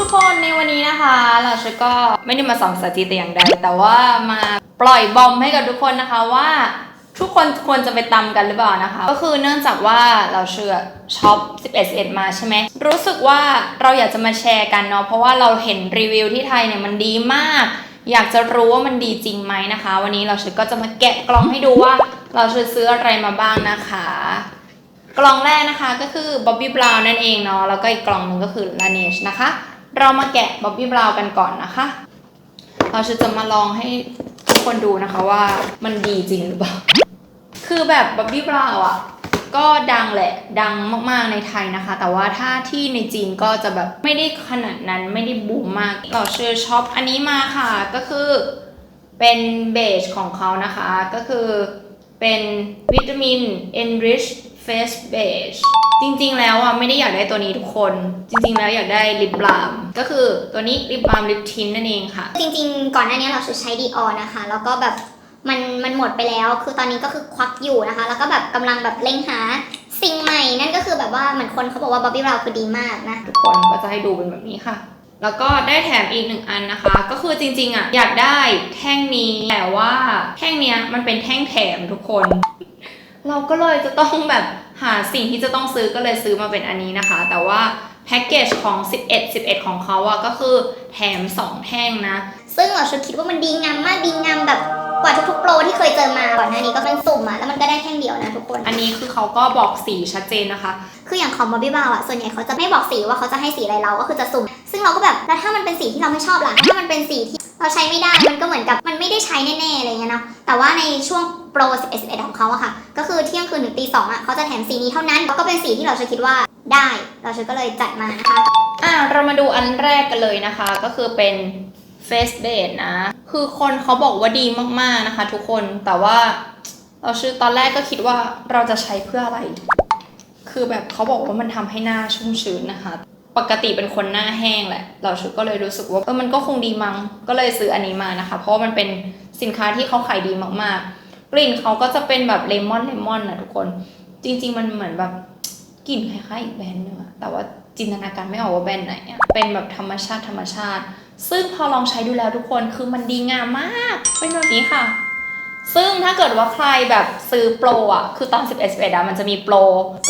ทุกคนในวันนี้นะคะ เราชก็ไม่ได้มาสอนภาษาจีนแต่อย่างใดแต่ว่ามาปล่อยบอมให้กับทุกคนนะคะว่าทุกคนควรจะไปตำกันหรือเปล่านะคะ ก็คือเนื่องจากว่าเราเชื่อช็อป11 11 มาใช่ไหมรู้สึกว่าเราอยากจะมาแชร์กันเนาะเพราะว่าเราเห็นรีวิวที่ไทยเนี่ยมันดีมาก อยากจะรู้ว่ามันดีจริงไหมนะคะ วันนี้เราเชื่อก็จะมาแกะกล่องให้ดูว่าเราเชื่อซื้ออะไรมาบ้างนะคะ กล่องแรกนะคะก็คือ Bobby Brown นั่นเองเนาะแล้วก็อีกกล่องหนึ่งก็คือ Laneige นะคะ เรามาแกะ Bobby Brown กันก่อนนะคะ เราจะมาลองให้ทุกคนดูนะคะว่ามันดีจริงหรือเปล่า คือแบบ Bobby Brown อะก็ดังแหละดังมากๆในไทยนะคะ แต่ว่าถ้าที่ในจีนก็จะแบบไม่ได้ขนาดนั้นไม่ได้บูมมากเราเชื่อช็อปอันนี้มาค่ะ ก็คือเป็นเบสของเขานะคะ ก็คือเป็นวิตามิน enrich face beige จริงๆ แล้วอะไม่ได้อยากได้ตัวนี้ทุกคน จริงๆ แล้วอยากได้ลิปบลามก็คือตัวนี้ลิปบลามลิปทินนั่นเองค่ะ จริงๆ ก่อนหน้านี้เราใช้ดีออนะคะ แล้วก็แบบมันมันหมดไปแล้ว คือตอนนี้ก็คือควักอยู่นะคะ แล้วก็แบบกำลังแบบเล็งหาสิ่งใหม่ นั่นก็คือแบบว่าเหมือนคนเขาบอกว่าบ๊อบบี้เราคือดีมากนะ ทุกคนก็จะให้ดูเป็นแบบนี้ค่ะแล้วก็ได้แถมอีกหนึ่งอันนะคะ ก็คือจริงๆอะอยากได้แท่งนี้แต่ว่าแท่งเนี้ยมันเป็นแท่งแถมทุกคน เราก็เลยจะต้องแบบหาสิ่งที่จะต้องซื้อก็เลยซื้อมาเป็นอันนี้นะคะ แต่ว่าแพ็กเกจของ 11 11 ของเขาอะก็คือแถม 2 แท่งนะ ซึ่งเราชุดคิดว่ามันดีงามมากดีงามแบบกว่าทุกๆโปรที่เคยเจอมาก่อนหน้านี้ก็เป็นสุ่มอะแล้วมันก็ได้แท่งเดียวนะทุกคน อันนี้คือเขาก็บอกสีชัดเจนนะคะ คืออย่างของบอบบี้บาวอะส่วนใหญ่เขาจะไม่บอกสีว่าเขาจะให้สีอะไรเราก็คือจะสุ่ม ซึ่งเราก็แบบแล้วถ้ามันเป็นสีที่เราไม่ชอบล่ะถ้ามันเป็นสีที่เราใช้ไม่ได้มันก็เหมือนกับมันไม่ได้ใช้แน่ๆอะไรเงี้ยเนาะแต่ว่าในช่วงโปร 11 11 ของเขาอะค่ะ ก็คือเที่ยงคืนถึงตีสองอะเขาจะแถมสีนี้เท่านั้นแล้วก็เป็นสีที่เราจะคิดว่าได้ เราจะก็เลยจัดมานะคะอะเรามาดูอันแรกกันเลยนะคะ ก็คือเป็น Face Base นะ คือคนเขาบอกว่าดีมากๆนะคะ ทุกคนแต่ว่าเราชื่อตอนแรกก็คิดว่าเราจะใช้เพื่ออะไร คือแบบเขาบอกว่ามันทำให้หน้าชุ่มชื้นนะคะ ปกติเป็นคนหน้าแห้งแหละ เราชื่อก็เลยรู้สึกว่าเออมันก็คงดีมั้ง ก็เลยซื้ออันนี้มานะคะ เพราะมันเป็นสินค้าที่เขาขายดีมากๆ กลิ่นเขาก็จะเป็นแบบเลมอนเลมอนนะทุกคน จริง ๆ มันเหมือนแบบกลิ่นคล้ายๆอีกแบรนด์หนึงอะแต่ว่าจินตนาการไม่ออกว่าแบรนด์ไหนอะเป็นแบบธรรมชาติธรรมชาติ ซึ่งพอลองใช้ดูแล้วทุกคนคือมันดีงามมาก เป็นแบบนี้ค่ะ ซึ่งถ้าเกิดว่าใครแบบซื้อโปรอะ คือตอน 11 11อะมันจะมีโปร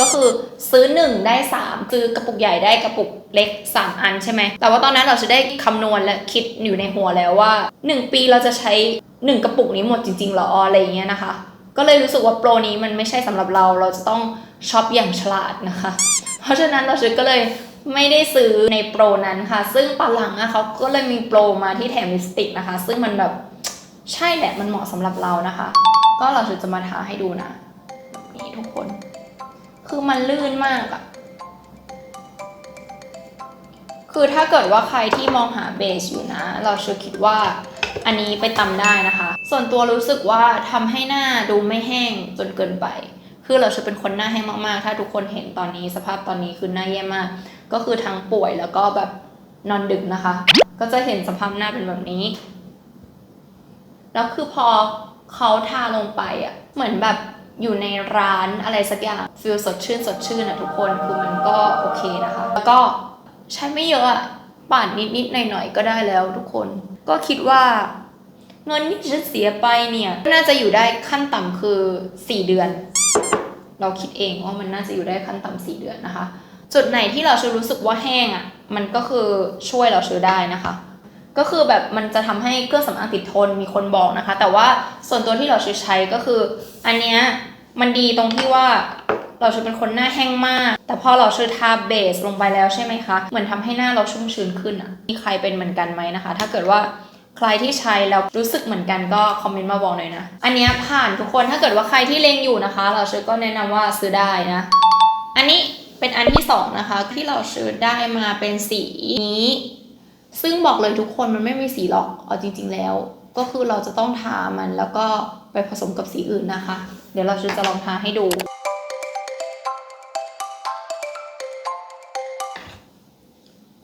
ก็คือซื้อ 1 ได้3ซื้อกระปุกใหญ่ได้กระปุกเล็ก 3 อันใช่ไหม แต่ว่าตอนนั้นเราจะได้คำนวณและคิดอยู่ในหัวแล้วว่า 1 ปีเราจะใช้ 1 กระปุกนี้หมดจริงๆหรออะไรอย่างเงี้ยนะคะ ก็เลยรู้สึกว่าโปรนี้มันไม่ใช่สำหรับเรา เราจะต้องช็อปอย่างฉลาดนะคะ เพราะฉะนั้นเราซื้อก็เลยไม่ได้ซื้อในโปรนั้นค่ะ ซึ่งปาหลังอะเขาก็เลยมีโปรมาที่แถมลิปสติกนะคะ ซึ่งมันแบบ ใช่แหละมันเหมาะสำหรับเรานะคะ ก็เราจะมาทาให้ดูนะ นี่ทุกคน คือมันลื่นมากอะคือถ้าเกิดว่าใครที่มองหาเบสอยู่นะ เราเชื่อคิดว่าอันนี้ไปตำได้นะคะ ส่วนตัวรู้สึกว่าทำให้หน้าดูไม่แห้งจนเกินไป คือเราจะเป็นคนหน้าแห้งมากๆ ถ้าทุกคนเห็นตอนนี้สภาพตอนนี้คือหน้าแย่มาก ก็คือทั้งป่วยแล้วก็แบบนอนดึกนะคะ ก็จะเห็นสภาพหน้าเป็นแบบนี้ แล้วคือพอเขาทาลงไปอะเหมือนแบบอยู่ในร้านอะไรสักอย่างฟิลสดชื่นสดชื่นอะทุกคนคือมันก็โอเคนะคะ แล้วก็ใช้ไม่เยอะอะปาดนิดนิดหน่อยหน่อยก็ได้แล้วทุกคน ก็คิดว่าเงินที่ฉันเสียไปเนี่ยน่าจะอยู่ได้ขั้นต่ำคือ 4 เดือน เราคิดเองว่ามันน่าจะอยู่ได้ขั้นต่ำสี่เดือนนะคะ จุดไหนที่เราชื่อรู้สึกว่าแห้งอะมันก็คือช่วยเราชื่อได้นะคะ ก็คือแบบมันจะทำให้เครื่องสำอางติดทนมีคนบอกนะคะ แต่ว่าส่วนตัวที่เราชื่อใช้ก็คือ อันเนี้ยมันดีตรงที่ว่าเราชื่อเป็นคนหน้าแห้งมาก แต่พอเราชื่อทาเบสลงไปแล้วใช่ไหมคะเหมือนทำให้หน้าเราชุ่มชื้นขึ้นอะมีใครเป็นเหมือนกันไหมนะคะ ถ้าเกิดว่าใครที่ใช้แล้วรู้สึกเหมือนกันก็คอมเมนต์มาบอกหน่อยนะ อันเนี้ยผ่านทุกคนถ้าเกิดว่าใครที่เล็งอยู่นะคะ เราชื่อก็แนะนำว่าซื้อได้นะ อันนี้เป็นอันที่สองนะคะ ที่เราซื้อได้มาเป็นสีนี้ ซึ่งบอกเลยทุกคนมันไม่มีสีหรอกเอาจริง ๆ แล้ว ก็คือเราจะต้องทามันแล้วก็ไปผสมกับสีอื่นนะคะ เดี๋ยวเราจะลองทาให้ดู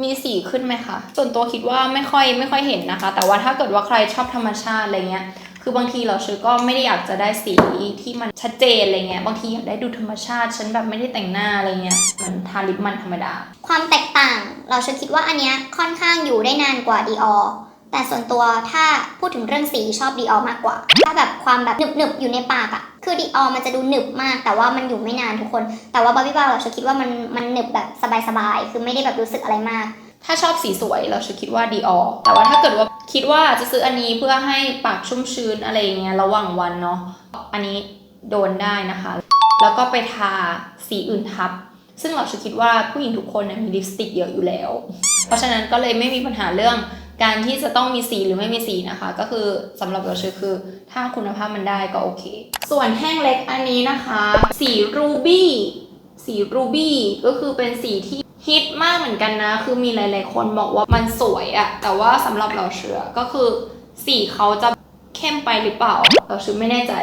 มีสีขึ้นไหมคะ ส่วนตัวคิดว่าไม่ค่อยไม่ค่อยเห็นนะคะ แต่ว่าถ้าเกิดว่าใครชอบธรรมชาติอะไรเงี้ย คือบางทีเราชื่อก็ไม่ได้อยากจะได้สีที่มันชัดเจนอะไรเงี้ย บางทีอยากได้ดูธรรมชาติ ฉันแบบไม่ได้แต่งหน้าอะไรเงี้ย มันทาลิปมันธรรมดา ความแตกต่างเราเชื่อคิดว่าอันเนี้ยค่อนข้างอยู่ได้นานกว่า Dior แต่ส่วนตัวถ้าพูดถึงเรื่องสีชอบ Dior มากกว่า ถ้าแบบความแบบหนึบๆอยู่ในปากอะคือ Dior มันจะดูหนึบมาก แต่ว่ามันอยู่ไม่นานทุกคน แต่ว่า Barbie Brown เราเชื่อคิดว่ามันมันหนึบแบบสบายๆ คือไม่ได้แบบรู้สึกอะไรมาก ถ้าชอบสีสวยเราจะคิดว่าดีออแต่ว่าถ้าเกิดว่าคิดว่าจะซื้ออันนี้เพื่อให้ปากชุ่มชื้นอะไรเงี้ยระหว่างวันเนาะอันนี้โดนได้นะคะ แล้วก็ไปทาสีอื่นทับ ซึ่งเราจะคิดว่าผู้หญิงทุกคนนะมีลิปสติกเยอะอยู่แล้ว เพราะฉะนั้นก็เลยไม่มีปัญหาเรื่องการที่จะต้องมีสีหรือไม่มีสีนะคะ ก็คือสำหรับเราชื่อคือ ถ้าคุณภาพมันได้ก็โอเค ส่วนแท่งเล็กอันนี้นะคะ สีรูบี้สีรูบี้ก็คือเป็นสีที่ ฮิตมากเหมือนกันนะ คือมีหลาย ๆ คนบอกว่ามันสวยอะแต่ว่าสำหรับเราเชื่อก็คือสีเขาจะเข้มไปหรือเปล่า เราชื่อไม่แน่ใจ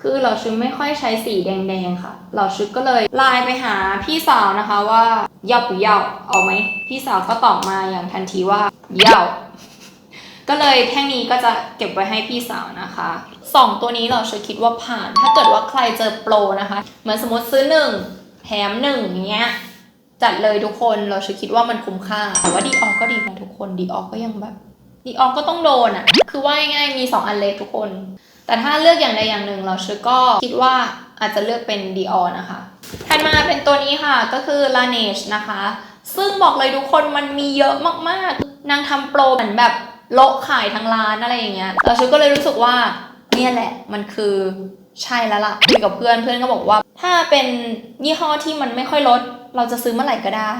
คือเราชื่อไม่ค่อยใช้สีแดง ๆ ค่ะ เราชื่อก็เลยไลน์ไปหาพี่สาวนะคะว่าเยาปุเยาเอาไหมพี่สาวก็ตอบมาอย่างทันทีว่าเยาก็เลยแท่งนี้ก็จะเก็บไว้ให้พี่สาวนะคะสองตัวนี้เราเชื่อคิดว่าผ่าน ถ้าเกิดว่าใครเจอโปรนะคะ เหมือนสมมติซื้อหนึ่งแถมหนึ่งอย่างเงี้ย จัดเลยทุกคนเราเชื่อคิดว่ามันคุ้มค่า แต่ว่าดีออกก็ดีนะทุกคนดีออกก็ยังแบบดีออกก็ต้องโดนอะ่ะ คือว่าง่ายๆมีสองอันเล็กทุกคน แต่ถ้าเลือกอย่างใดอย่างหนึ่งเราเชื่อก็คิดว่าอาจจะเลือกเป็นดีออนะคะถัดมาเป็นตัวนี้ค่ะก็คือ Laneige นะคะ ซึ่งบอกเลยทุกคนมันมีเยอะมากๆ นางทำโปรเหมือนแบบโละขายทั้งร้านอะไรอย่างเงี้ยเราชุดก็เลยรู้สึกว่าเนี่ยแหละมันคือใช่แล้วล่ะคุยกับเพื่อนเพื่อนก็บอกว่า ถ้าเป็นยี่ห้อที่มันไม่ค่อยลด เราจะซื้อเมื่อไหร่ก็ได้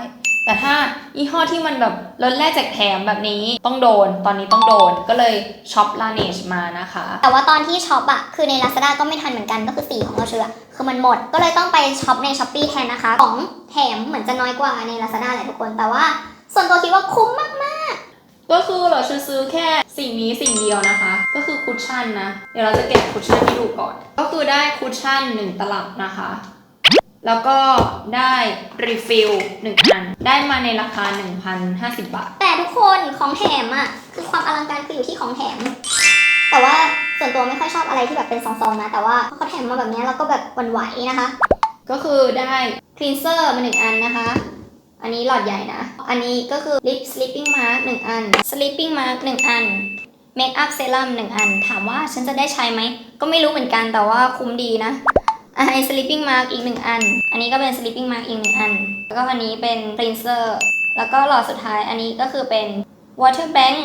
แต่ถ้ายี่ห้อที่มันแบบลดแลกแจกแถมแบบนี้ต้องโดน ตอนนี้ต้องโดนก็เลยช็อป Laneige มานะคะ แต่ว่าตอนที่ช็อปอะคือใน Lazada ก็ไม่ทันเหมือนกันก็คือสีของเราเชื่อคือมันหมดก็เลยต้องไปช็อปใน s h อ p e e แทนนะคะ ของแถมเหมือนจะน้อยกว่าใน Lazada แหละทุกคน แต่ว่า ส่วนตัวคิดว่าคุ้มมากก็คือเราจะซื้อแค่สิ่งนี้สิ่งเดียวนะคะ ก็คือคุชชั่นนะ เดี๋ยวเราจะแกะคุชชั่นให้ดูก่อน ก็คือได้คุชชั่น1ตลับนะคะ แล้วก็ได้รีฟิล1อัน ได้มาในราคา 1,050 บาทๆแต่ทุกคนของแถมอะคือความอลังการคืออยู่ที่ของแถม แต่ว่าส่วนตัวไม่ค่อยชอบอะไรที่แบบเป็นซองๆนะ แต่ว่าเขาแถมมาแบบเนี้ยเราก็แบบหวันไหวนะคะ ก็คือได้คลีนเซอร์มา1อันนะคะ อันนี้หลอดใหญ่นะ อันนี้ก็คือ lip sleeping mask 1อัน sleeping mask 1อัน makeup serum 1อัน ถามว่าฉันจะได้ใช้ไหม ก็ไม่รู้เหมือนกันแต่ว่าคุ้มดีนะ อันนี้ sleeping mask อีก1อัน อันนี้ก็เป็น sleeping mask อีก1อัน แล้วก็อันนี้เป็น cleanser แล้วก็หลอดสุดท้ายอันนี้ก็คือเป็น water bank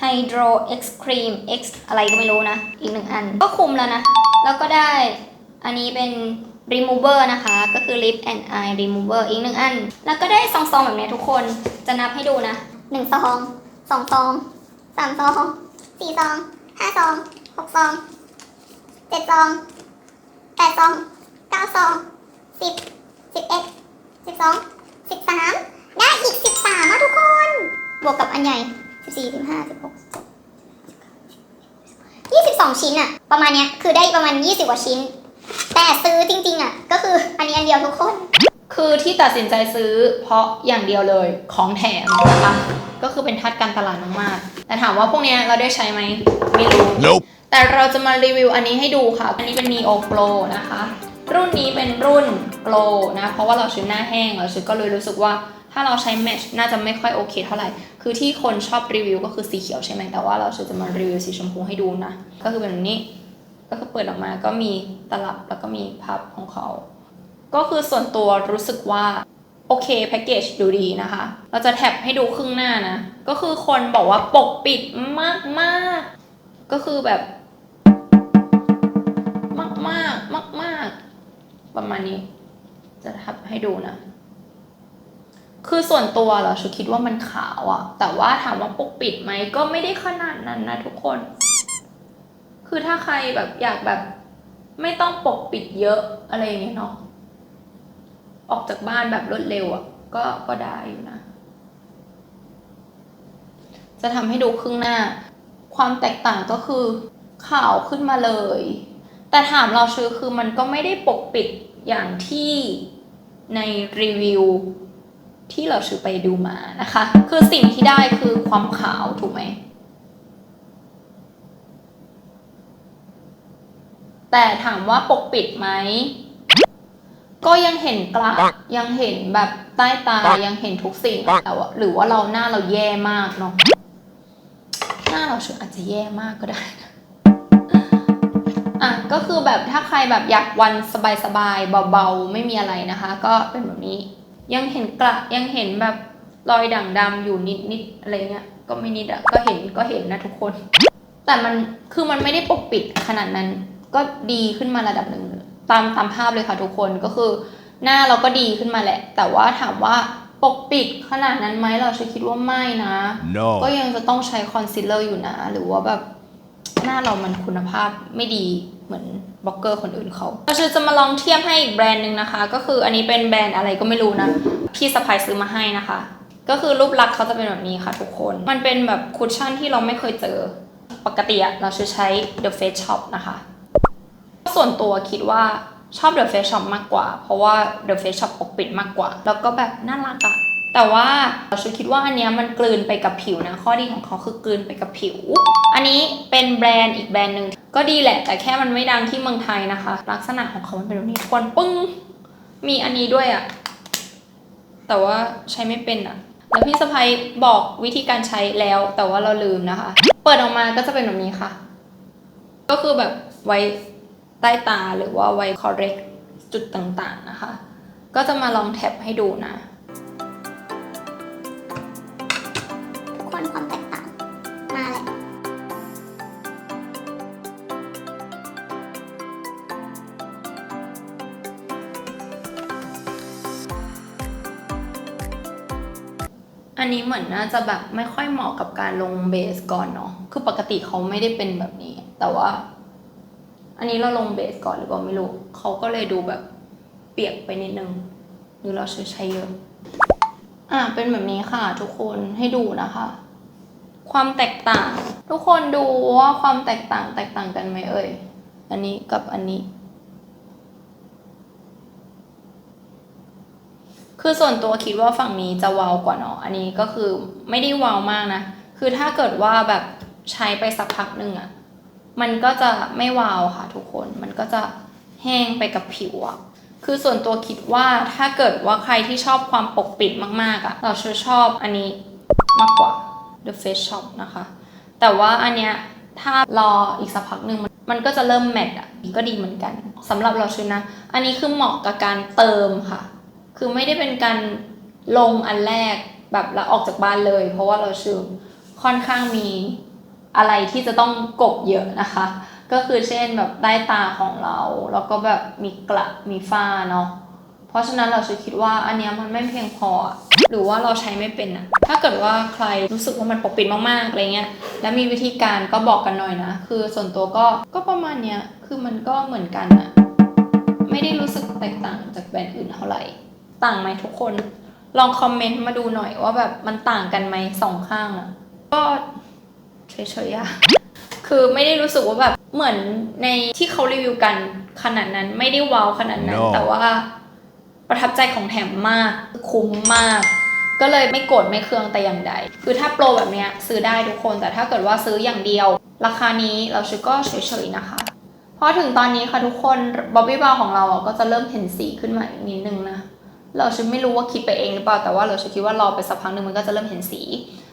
hydro x cream x อะไรก็ไม่รู้นะ อีก1อัน ก็คุมแล้วนะ แล้วก็ได้อันนี้เป็น remover นะคะ ก็คือ lip and eye remover อีกหนึ่งอัน แล้วก็ได้ซองๆแบบนี้ทุกคน จะนับให้ดูนะหนึ่งซองสองซองสามซองสี่ซองห้าซองหกซองเจ็ดซอง แปดซองเก้าซองสิบสิบเอ็ดสิบสองสิบสามได้อีกสิบสามอะทุกคน บวกกับอันใหญ่สิบสี่สิบห้าสิบหกยี่สิบสองชิ้นอะประมาณเนี้ยคือได้ประมาณยี่สิบกว่าชิ้น แต่ซื้อจริง ๆอะก็คืออันนี้อันเดียวทุกคน คือที่ตัดสินใจซื้อเพราะอย่างเดียวเลยของแถมนะคะก็คือเป็นทัดการตลาดมากๆแต่ถามว่าพวกเนี้ยเราได้ใช้ไหมไม่รู้ Nope. แต่เราจะมารีวิวอันนี้ให้ดูค่ะ อันนี้เป็น Neo Pro นะคะ รุ่นนี้เป็นรุ่น Pro นะ เพราะว่าเราชื้อหน้าแห้งเราชื้อก็เลยรู้สึกว่าถ้าเราใช้แมชน่าจะไม่ค่อยโอเคเท่าไหร่ คือที่คนชอบรีวิวก็คือสีเขียวใช่ไหมแต่ว่าเราจะมารีวิวสีชมพูให้ดูนะ ก็คือเป็นแบบนี้ ก็คือเปิดออกมาก็มีตลับแล้วก็มีพับของเขา ก็คือส่วนตัวรู้สึกว่าโอเคแพ็กเกจดูดีนะคะ เราจะแท็บให้ดูครึ่งหน้านะ ก็คือคนบอกว่าปกปิดมากมากๆก็คือแบบ มาก ๆ ประมาณนี้ จะทับให้ดูนะ คือส่วนตัวเหราชุคิดว่ามันขาวอะแต่ว่าถามว่าปกปิดไหมก็ไม่ได้ขนาดนั้นนะทุกคน คือถ้าใครแบบอยากแบบ ไม่ต้องปกปิดเยอะอะไรอย่างเงี้ยเนาะออกจากบ้านแบบรวดเร็วอะก็ก็ได้อยู่นะ จะทำให้ดูครึ่งหน้า ความแตกต่างก็คือขาวขึ้นมาเลย แต่ถามเราชื่อคือมันก็ไม่ได้ปกปิดอย่างที่ในรีวิวที่เราชื่อไปดูมานะคะ คือสิ่งที่ได้คือความขาวถูกไหม แต่ถามว่าปกปิดไหม ก็ยังเห็นกระยังเห็นแบบใต้ตายังเห็นทุกสิ่งแต่ว่าหรือว่าเราหน้าเราแย่มากเนาะหน้าเราอาจจะแย่มากก็ได้ อะก็คือแบบถ้าใครแบบอยากวันสบายๆเบาๆไม่มีอะไรนะคะ ก็เป็นแบบนี้ ยังเห็นกระยังเห็นแบบรอยด่างดำอยู่นิดๆอะไรเงี้ยก็ไม่นิดอะก็เห็นก็เห็นนะทุกคน แต่มันคือมันไม่ได้ปกปิดขนาดนั้น ก็ดีขึ้นมาระดับหนึ่งตามตามภาพเลยค่ะทุกคนก็คือ หน้าเราก็ดีขึ้นมาแหละ แต่ว่าถามว่าปกปิดขนาดนั้นไหมเราจะคิดว่าไม่นะก็ No. ยังจะต้องใช้คอนซีลเลอร์อยู่นะ หรือว่าแบบหน้าเรามันคุณภาพไม่ดี เหมือนบล็อกเกอร์คนอื่นเขาเราจะมาลองเทียบให้อีกแบรนด์หนึ่งนะคะ ก็คืออันนี้เป็นแบรนด์อะไรก็ไม่รู้นะ พี่สะพายซื้อมาให้นะคะ ก็คือรูปลักษณ์เขาจะเป็นแบบนี้ค่ะทุกคน มันเป็นแบบคุชชั่นที่เราไม่เคยเจอ ปกติเราจะใช้ The Face Shop นะคะ ส่วนตัวคิดว่าชอบ The Face Shop มากกว่า เพราะว่า The Face Shop ปกปิดมากกว่า แล้วก็แบบน่ารักอะ แต่ว่าเราคิดว่าอันเนี้ยมันกลืนไปกับผิวนะ ข้อดีของเขาคือกลืนไปกับผิว อันนี้เป็นแบรนด์อีกแบรนด์หนึ่งก็ดีแหละ แต่แค่มันไม่ดังที่เมืองไทยนะคะ ลักษณะของเขามันเป็นแบบนี้ทวนปึ้ง มีอันนี้ด้วยอะแต่ว่าใช้ไม่เป็นอะแล้วพี่สะพายบอกวิธีการใช้แล้วแต่ว่าเราลืมนะคะ เปิดออกมาก็จะเป็นแบบนี้ค่ะ ก็คือแบบไว้ใต้ตาหรือว่าไว้ correct จุดต่างๆนะคะ ก็จะมาลองแท็บให้ดูนะ อันนี้เหมือนน่าจะแบบไม่ค่อยเหมาะกับการลงเบสก่อนเนาะ คือปกติเขาไม่ได้เป็นแบบนี้ แต่ว่า อันนี้เราลงเบสก่อนหรือเปล่าไม่รู้ เขาก็เลยดูแบบเปียกไปนิดนึง หรือเราใช้ใช้เยอะ อะเป็นแบบนี้ค่ะ ทุกคนให้ดูนะคะ ความแตกต่าง ทุกคนดูว่าความแตกต่างแตกต่างกันไหมเอ่ย อันนี้กับอันนี้ คือส่วนตัวคิดว่าฝั่งนี้จะวาวกว่าเนาะอันนี้ก็คือไม่ได้วาวมากนะ คือถ้าเกิดว่าแบบใช้ไปสักพักหนึ่งอะมันก็จะไม่วาวค่ะทุกคน มันก็จะแห้งไปกับผิวอะคือส่วนตัวคิดว่าถ้าเกิดว่าใครที่ชอบความปกปิดมากๆอะเราจะชอบอันนี้มากกว่า The Face Shop นะคะ แต่ว่าอันเนี้ยถ้ารออีกสักพักหนึ่งมันมันก็จะเริ่มแมทอะก็ดีเหมือนกันสำหรับเราชื่อนะ อันนี้คือเหมาะกับการเติมค่ะ คือไม่ได้เป็นการลงอันแรกแบบแล้วออกจากบ้านเลย เพราะว่าเราชื่อค่อนข้างมีอะไรที่จะต้องกบเยอะนะคะ ก็คือเช่นแบบใต้ตาของเราแล้วก็แบบมีกระมีฝ้าเนาะเพราะฉะนั้นเราจะคิดว่าอันเนี้ยมันไม่เพียงพอ หรือว่าเราใช้ไม่เป็นอะถ้าเกิดว่าใครรู้สึกว่ามันปกปิดมากๆอะไรเงี้ยแล้วมีวิธีการก็บอกกันหน่อยนะ คือส่วนตัวก็ก็ประมาณเนี้ยคือมันก็เหมือนกันอะไม่ได้รู้สึกแตกต่างจากแบรนด์อื่นเท่าไหร่ ต่างไหมทุกคน ลองคอมเมนต์มาดูหน่อยว่าแบบมันต่างกันไหมสองข้างอะก็เฉยๆอะคือไม่ได้รู้สึกว่าแบบเหมือนในที่เขารีวิวกันขนาดนั้นไม่ได้ว้าวขนาดนั้น No แต่ว่าประทับใจของแถมมากคุ้มมาก ก็เลยไม่โกรธไม่เคืองแต่อย่างใด คือถ้าโปรแบบเนี้ยซื้อได้ทุกคน แต่ถ้าเกิดว่าซื้ออย่างเดียว ราคานี้เราชื่อก็เฉยๆนะคะพอถึงตอนนี้ค่ะทุกคนบ๊อบบี้บาของเราอะก็จะเริ่มเห็นสีขึ้นมาอีกนิดนึงนะ เราชื่อไม่รู้ว่าคิดไปเองหรือเปล่าแต่ว่าเราชื่อคิดว่ารอไปสักพักหนึ่งมันก็จะเริ่มเห็นสี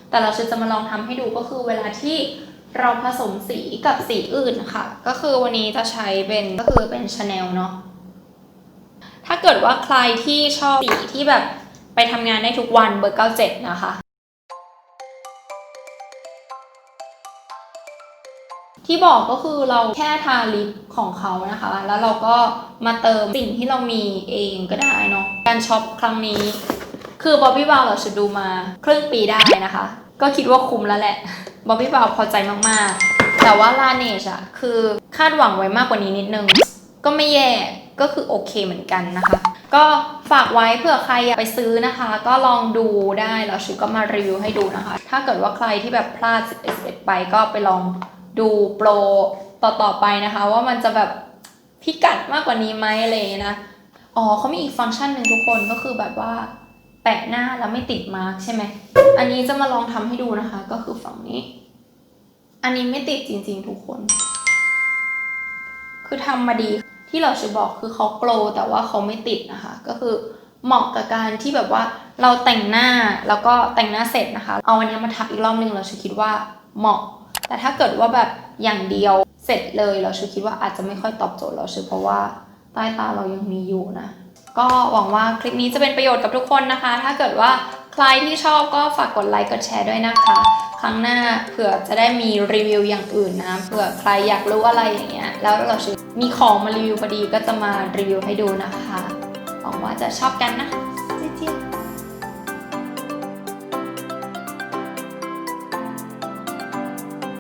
แต่เราชื่อจะมาลองทำให้ดูก็คือเวลาที่เราผสมสีกับสีอื่นค่ะ ก็คือวันนี้จะใช้เป็นก็คือเป็นชาแนลเนาะถ้าเกิดว่าใครที่ชอบสีที่แบบไปทำงานได้ทุกวันเบอร์ 97 นะคะ ที่บอกก็คือเราแค่ทาลิปของเขานะคะ แล้วเราก็มาเติมสิ่งที่เรามีเองก็ได้เนาะการช็อปครั้งนี้ คือบ๊อบบี้บาวเราจะดูมาครึ่งปีได้นะคะ ก็คิดว่าคุ้มแล้วแหละบ๊อบบี้บาวพอใจมากๆ แต่ว่าลาเนชอะคือคาดหวังไว้มากกว่านี้นิดนึง ก็ไม่แย่ก็คือโอเคเหมือนกันนะคะ ก็ฝากไว้เผื่อใครอยากไปซื้อนะคะ ก็ลองดูได้แล้วชิก็มารีวิวให้ดูนะคะ ถ้าเกิดว่าใครที่แบบพลาด11ไปก็ไปลอง ดูโปรต่อๆไปนะคะ ว่ามันจะแบบพิกัดมากกว่านี้ไหมอะไรอย่างเงี้ยนะ อ๋อเขามีอีกฟังก์ชันหนึ่งทุกคนก็คือแบบว่าแปะหน้าแล้วไม่ติดมาร์กใช่ไหม อันนี้จะมาลองทำให้ดูนะคะ ก็คือฝั่งนี้ อันนี้ไม่ติดจริงๆทุกคน คือทำมาดีที่เราชื่อบอกคือเขาโกลแต่ว่าเขาไม่ติดนะคะ ก็คือเหมาะกับการที่แบบว่าเราแต่งหน้าแล้วก็แต่งหน้าเสร็จนะคะ เอาอันนี้มาทับอีกรอบนึงเราชื่อคิดว่าเหมาะ แต่ถ้าเกิดว่าแบบอย่างเดียวเสร็จเลยเราชื่อคิดว่าอาจจะไม่ค่อยตอบโจทย์เราชื่อเพราะว่าใต้ตาเรายังมีอยู่นะ ก็หวังว่าคลิปนี้จะเป็นประโยชน์กับทุกคนนะคะ ถ้าเกิดว่าใครที่ชอบก็ฝากกดไลค์กดแชร์ด้วยนะคะ ครั้งหน้าเผื่อจะได้มีรีวิวอย่างอื่นนะเผื่อใครอยากรู้อะไรอย่างเงี้ยแล้วเราชื่อมีของมารีวิวพอดีก็จะมารีวิวให้ดูนะคะหวังว่าจะชอบกันนะคะ